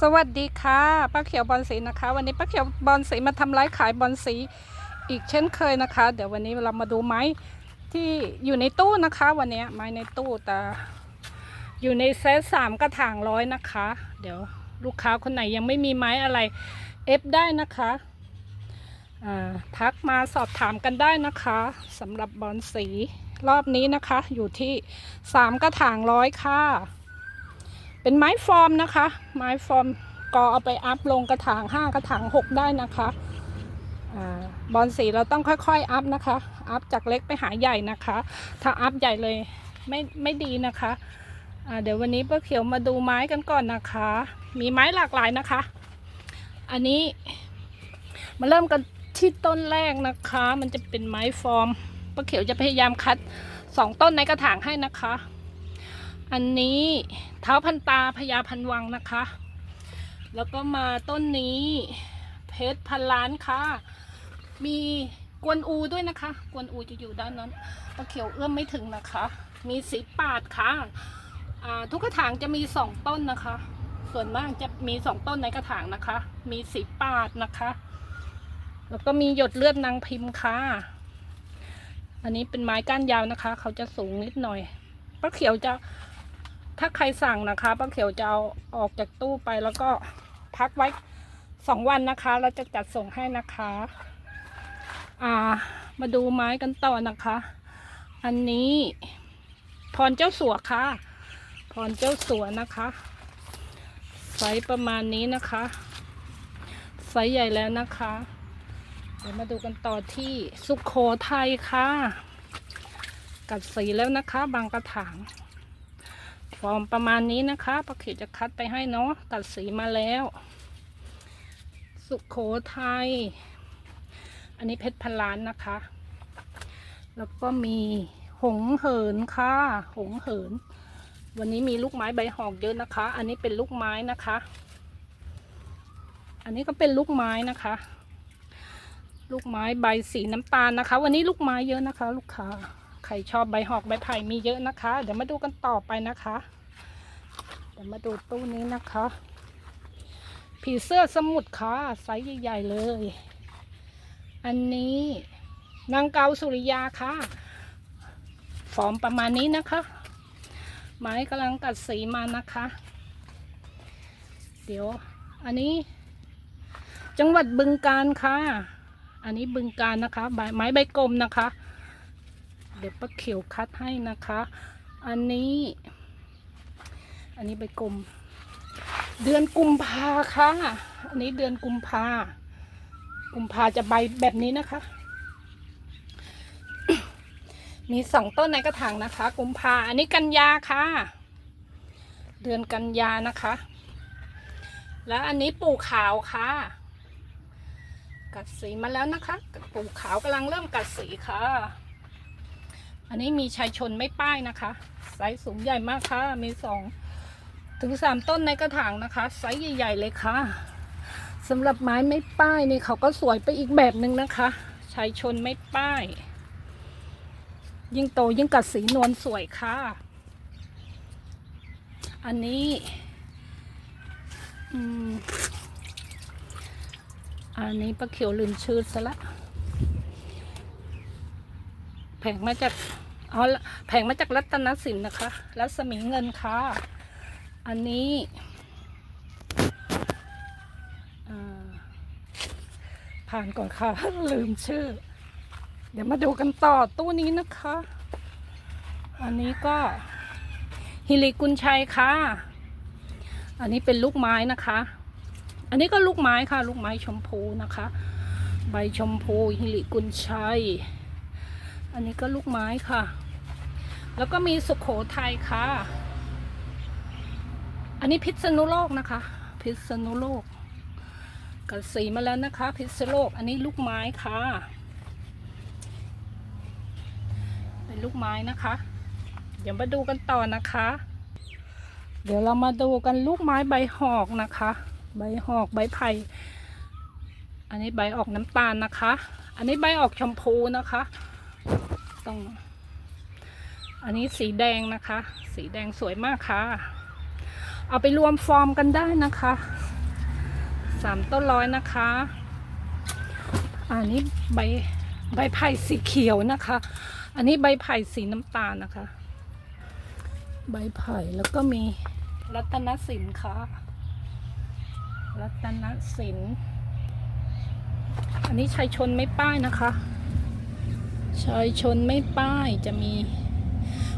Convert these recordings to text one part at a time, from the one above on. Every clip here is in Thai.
สวัสดีค่ะป้าเขียวบอลสีนะคะ วันนี้ป้าเขียวบอลสีมาทำไลฟ์ขายบอลสีอีกเช่นเคยนะคะ เดี๋ยววันนี้เรามาดูไม้ที่อยู่ในตู้นะคะ วันนี้ไม้ในตู้แต่อยู่ในเซตสามกระถางร้อยนะคะ เดี๋ยวลูกค้าคนไหนยังไม่มีไม้อะไรเอฟได้นะคะทักมาสอบถามกันได้นะคะสำหรับบอลสีรอบนี้นะคะ อยู่ที่สามกระถางร้อยค่ะ เป็นไม้ฟอร์มนะคะ ไม้ฟอร์มก็เอาไปอัพลงกระถาง5กระถาง6ได้นะคะอบอลสีเราต้องค่อยๆอัพนะคะ อัพจากเล็กไปหาใหญ่นะคะ ถ้าอัพใหญ่เลยไม่ไม่ดีนะคะอ่าเดี๋ยววันนี้ป้าเขียวมาดูไม้กันก่อนนะคะ มีไม้หลากหลายนะคะ อันนี้มาเริ่มกันที่ต้นแรกนะคะ มันจะเป็นไม้ฟอร์มป้าเขียวจะพยายามคัดสองต้นในกระถางให้นะคะ อันนี้เท้าพันตาพญาพันวังนะคะ แล้วก็มาต้นนี้ เพชรพันล้านค่ะ มีกวนอูด้วยนะคะ กวนอูจะอยู่ด้านนั้นตะเขียวเอื้อมไม่ถึงนะคะ มีสีปาดค่ะอ่าทุกกระถางจะมีสองต้นนะคะ ส่วนมากจะมีสองต้นในกระถางนะคะ มีสีปาดนะคะ แล้วก็มีหยดเลือดนางพิมพ์ค่ะ อันนี้เป็นไม้ก้านยาวนะคะ เขาจะสูงนิดหน่อยป้าเขียวจะ ถ้าใครสั่งนะคะป้าเขียวจะเอาออกจากตู้ไปแล้วก็พักไว้สองวันนะคะเราจะจัดส่งให้นะคะ อ่า มาดูไม้กันต่อนะคะ อันนี้ พรเจ้าสัวค่ะ พรเจ้าสัวนะคะไซส์ประมาณนี้นะคะไซส์ใหญ่แล้วนะคะ เดี๋ยวมาดูกันต่อที่สุขโขทัยค่ะ กัดสีแล้วนะคะ บางกระถาง ฟอร์มประมาณนี้นะคะป้าเขียวจะคัดไปให้เนาะตัดสีมาแล้ว สุขโขทัยอันนี้เพชรพันล้านนะคะ แล้วก็มีหงเหินค่ะ หงเหิน วันนี้มีลูกไม้ใบหอกเยอะนะคะ อันนี้เป็นลูกไม้นะคะ อันนี้ก็เป็นลูกไม้นะคะ ลูกไม้ใบสีน้ำตาลนะคะ วันนี้ลูกไม้เยอะนะคะ ลูกค้า รชอบใบหอกใบไผ่มีเยอะนะคะ เดี๋ยวมาดูกันต่อไปนะคะ เดี๋ยวมาดูตู้นี้นะคะ ผีเสื้อสมุทรค่ะไซส์ใหญ่ๆเลย อันนี้นางเกาสุริยาค่ะฟอร์มประมาณนี้นะคะ ไม้กำลังกัดสีมานะคะ เดี๋ยวอันนี้ จังหวัดบึงการค่ะ อันนี้บึงการนะคะใบไม้ใบกลมนะคะ เดี๋ยวป้าเขียวคัดให้นะคะ อันนี้ อันนี้ใบกลม เดือนกุมภาค่ะ อันนี้เดือนกุมภากุมภาจะใบแบบนี้นะคะ มีสองต้นในกระถางนะคะ กุมภาอันนี้กันยาค่ะ เดือนกันยานะคะ แล้วอันนี้ปูขาวค่ะ กัดสีมาแล้วนะคะ ปูขาวกำลังเริ่มกัดสีค่ะ อันนี้มีชายชนไม่ป้ายนะคะ ไซส์สูงใหญ่มากค่ะ มีสองถึงสามต้นในกระถางนะคะ ไซส์ใหญ่ๆเลยค่ะสำหรับไม้ไม่ป้ายนี่เขาก็สวยไปอีกแบบหนึ่งนะคะชายชนไม่ป้าย ยิ่งโตยิ่งกัดสีนวลสวยค่ะ อันนี้อันนี้ป้าเขียวลืมชื่อซะละแผงมาจาก อ๋อแผงมาจากรัตนสินนะคะ รัศมีเงินค่ะ อันนี้ผ่านก่อนค่ะ ลืมชื่อ เดี๋ยวมาดูกันต่อตู้นี้นะคะ อันนี้ก็ฮิริกุลชัยค่ะ อันนี้เป็นลูกไม้นะคะ อันนี้ก็ลูกไม้ค่ะ ลูกไม้ชมพูนะคะ ใบชมพูฮิริกุลชัย อันนี้ก็ลูกไม้ค่ะ แล้วก็มีสุขโขทัยค่ะ อันนี้พิษณุโลกนะคะ พิษณุโลกกัดสีมาแล้วนะคะ พิษณุโลก อันนี้ลูกไม้ค่ะ เป็นลูกไม้นะคะ เดี๋ยวมาดูกันต่อนะคะ เดี๋ยวเรามาดูกันลูกไม้ใบหอกนะคะ ใบหอกใบไผ่อันนี้ใบออกน้ำตาลนะคะ อันนี้ใบออกชมพูนะคะ ต้อง อันนี้สีแดงนะคะ สีแดงสวยมากค่ะ เอาไปรวมฟอร์มกันได้นะคะสามต้นร้อยนะคะ อันนี้ใบใบไผ่สีเขียวนะคะ อันนี้ใบไผ่สีน้ำตาลนะคะ ใบไผ่แล้วก็มีรัตนสินค่ะ รัตนสิน อันนี้ชายชนไม่ป้ายนะคะชายชนไม่ป้ายจะมี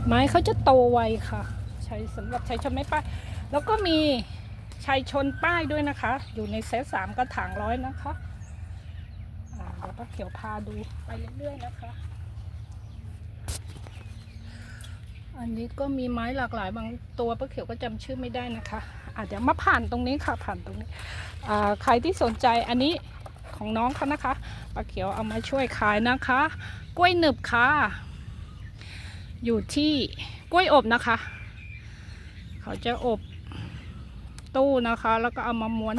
ไม้เขาจะโตไวค่ะ ใช้สำหรับใชายชนไม่ป้าย แล้วก็มีชายชนป้ายด้วยนะคะ อยู่ในเซตสามกระถางร้อยนะคะเดี๋ยวป้าเขียวพาดูไปเรื่อยๆนะคะ อันนี้ก็มีไม้หลากหลายบางตัวป้าเขียวก็จำชื่อไม่ได้นะคะอะเดี๋ยวมาผ่านตรงนี้ค่ะผ่านตรงนี้ใครที่สนใจอันนี้ของน้องเขานะคะป้าเขียวเอามาช่วยขายนะคะ กล้วยหนึบค่ะ อยู่ที่กล้วยอบนะคะ เขาจะอบตู้นะคะ แล้วก็เอามาม้วน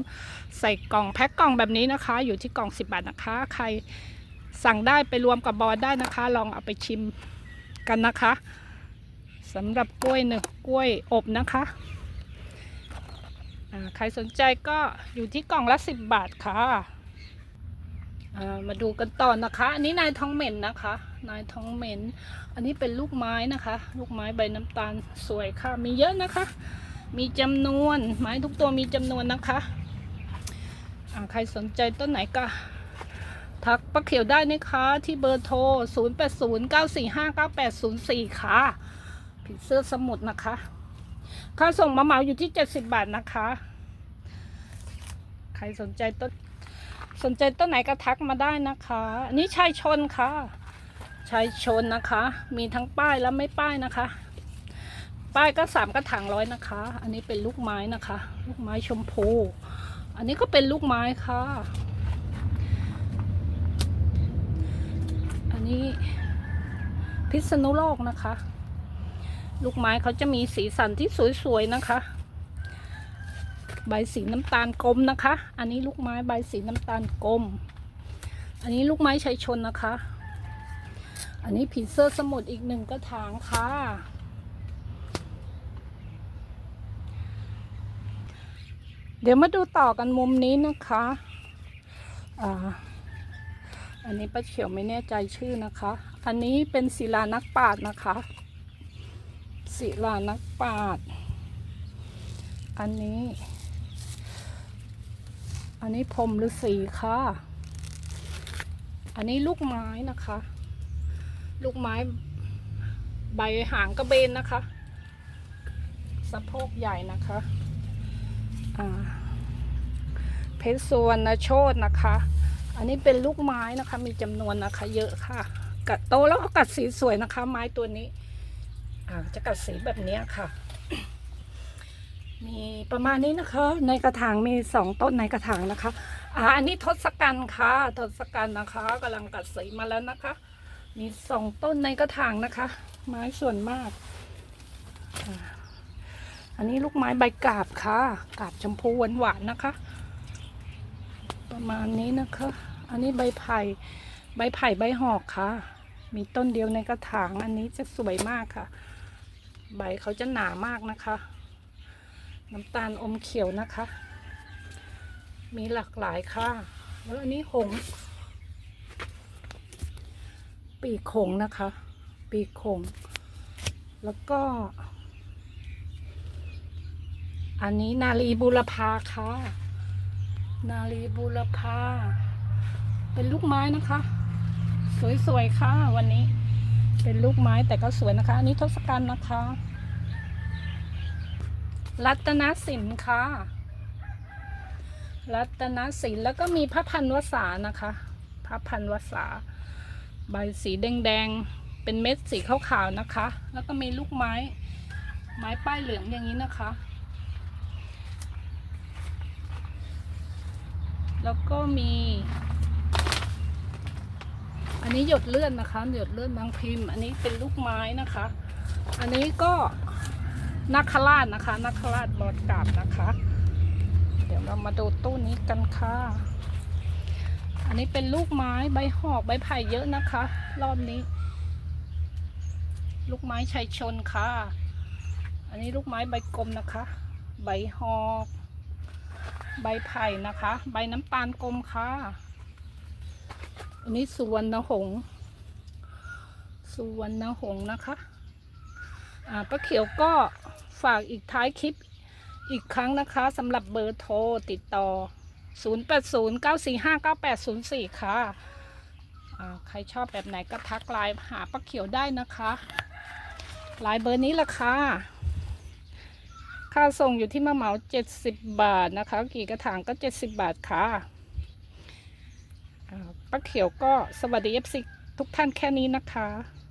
ใส่กล่องแพ็คกล่องแบบนี้นะคะ อยู่ที่กล่อง 10 บาทนะคะ ใครสั่งได้ไปรวมกับบอลได้นะคะ ลองเอาไปชิมกันนะคะสำหรับกล้วยหนึบกล้วยอบนะคะใครสนใจก็อยู่ที่กล่องละ 10 บาทค่ะ มาดูกันต่อนะคะ อันนี้นายทองเหม็นนะคะ นายทองเหม็น อันนี้เป็นลูกไม้นะคะ ลูกไม้ใบน้ำตาลสวยค่ะ มีเยอะนะคะ มีจำนวนไม้ทุกตัวมีจำนวนนะคะใครสนใจต้นไหนก็ทักป้าเขียวได้นะคะที่เบอร์โทร 0 8 0 9 4 5 9 8 0 4 ค่ะ ผีเสื้อสมุดนะคะ ค่าส่งมาเหมาอยู่ที่ 70 บาทนะคะ ใครสนใจต้น สนใจต้นไหนก็ทักมาได้นะคะ อันนี้ชายชนค่ะ ชายชนนะคะ มีทั้งป้ายและไม่ป้ายนะคะ ป้ายก็สามกระถางร้อยนะคะ อันนี้เป็นลูกไม้นะคะ ลูกไม้ชมพู อันนี้ก็เป็นลูกไม้ค่ะ อันนี้พิษณุโลกนะคะ ลูกไม้เขาจะมีสีสันที่สวยๆนะคะ ใบสีน้ำตาลกลมนะคะ อันนี้ลูกไม้ใบสีน้ำตาลกลม อันนี้ลูกไม้ชัยชนนะคะ อันนี้ผีเสื้อสมุทรอีกหนึ่งกระถางค่ะ เดี๋ยวมาดูต่อกันมุมนี้นะคะอ่าอันนี้ป้าเขียวไม่แน่ใจชื่อนะคะ อันนี้เป็นศิลานักปราชญ์นะคะ ศิลานักปราชญ์อันนี้ อันนี้พรหมฤาษีค่ะ อันนี้ลูกไม้นะคะ ลูกไม้ใบหางกระเบนนะคะ สะโพกใหญ่นะคะเพชรสวรรณโชตนะคะ อันนี้เป็นลูกไม้นะคะ มีจำนวนนะคะ เยอะค่ะ กัดโตแล้วก็กัดสีสวยนะคะ ไม้ตัวนี้จะกัดสีแบบนี้ค่ะ มีประมาณนี้นะคะ ในกระถางมีสองต้นในกระถางนะคะอ่าอันนี้ทศกัณฐ์ค่ะทศกัณฐ์นะคะกำลังกัดสีมาแล้วนะคะ มีสองต้นในกระถางนะคะ ไม้ส่วนมาก อันนี้ลูกไม้ใบกาบค่ะ กาบชมพูหวานๆนะคะ ประมาณนี้นะคะ อันนี้ใบไผ่ใบไผ่ใบหอกค่ะ มีต้นเดียวในกระถาง อันนี้จะสวยมากค่ะ ใบเขาจะหนามากนะคะ น้ำตาลอมเขียวนะคะ มีหลากหลายค่ะ แล้วอันนี้หง ปีกหงนะคะ ปีกหง แล้วก็ อันนี้นาลีบุรพาค่ะ นาลีบุรพา เป็นลูกไม้นะคะ สวยๆค่ะวันนี้ เป็นลูกไม้แต่ก็สวยนะคะ อันนี้ทศกัณฐ์นะคะ รัตนสินค่ะ รัตนสินแล้วก็มีพระพันวษานะคะ พระพันวษา ใบสีแดงๆ เป็นเม็ดสีขาวๆนะคะ แล้วก็มีลูกไม้ ไม้ป้ายเหลืองอย่างนี้นะคะ แล้วก็มี อันนี้หยดเลือนนะคะ หยดเลือนบางพิมพ์ อันนี้เป็นลูกไม้นะคะ อันนี้ก็ นักขราชนะคะนักขราชบอดกาบนะคะ เดี๋ยวเรามาดูตู้นี้กันค่ะ อันนี้เป็นลูกไม้ใบหอกใบไผ่เยอะนะคะ รอบนี้ ลูกไม้ชัยชนค่ะ อันนี้ลูกไม้ใบกลมนะคะ ใบหอกใบไผ่นะคะ ใบน้ำตาลกลมค่ะ อันนี้สุวรรณหงส์สุวรรณหงส์นะคะ อ่าป้าเขียวก็ ฝากอีกท้ายคลิปอีกครั้งนะคะสำหรับเบอร์โทรติดต่อ 0809459804 ค่ะอ่าใครชอบแบบไหนก็ทักไลน์หาป้าเขียวได้นะคะไลน์เบอร์นี้ละค่ะ ค่าส่งอยู่ที่มะเหมา 70 บาทนะคะ กี่กระถางก็ 70 บาทค่ะอ่าป้าเขียวก็สวัสดี FC ทุกท่านแค่นี้นะคะ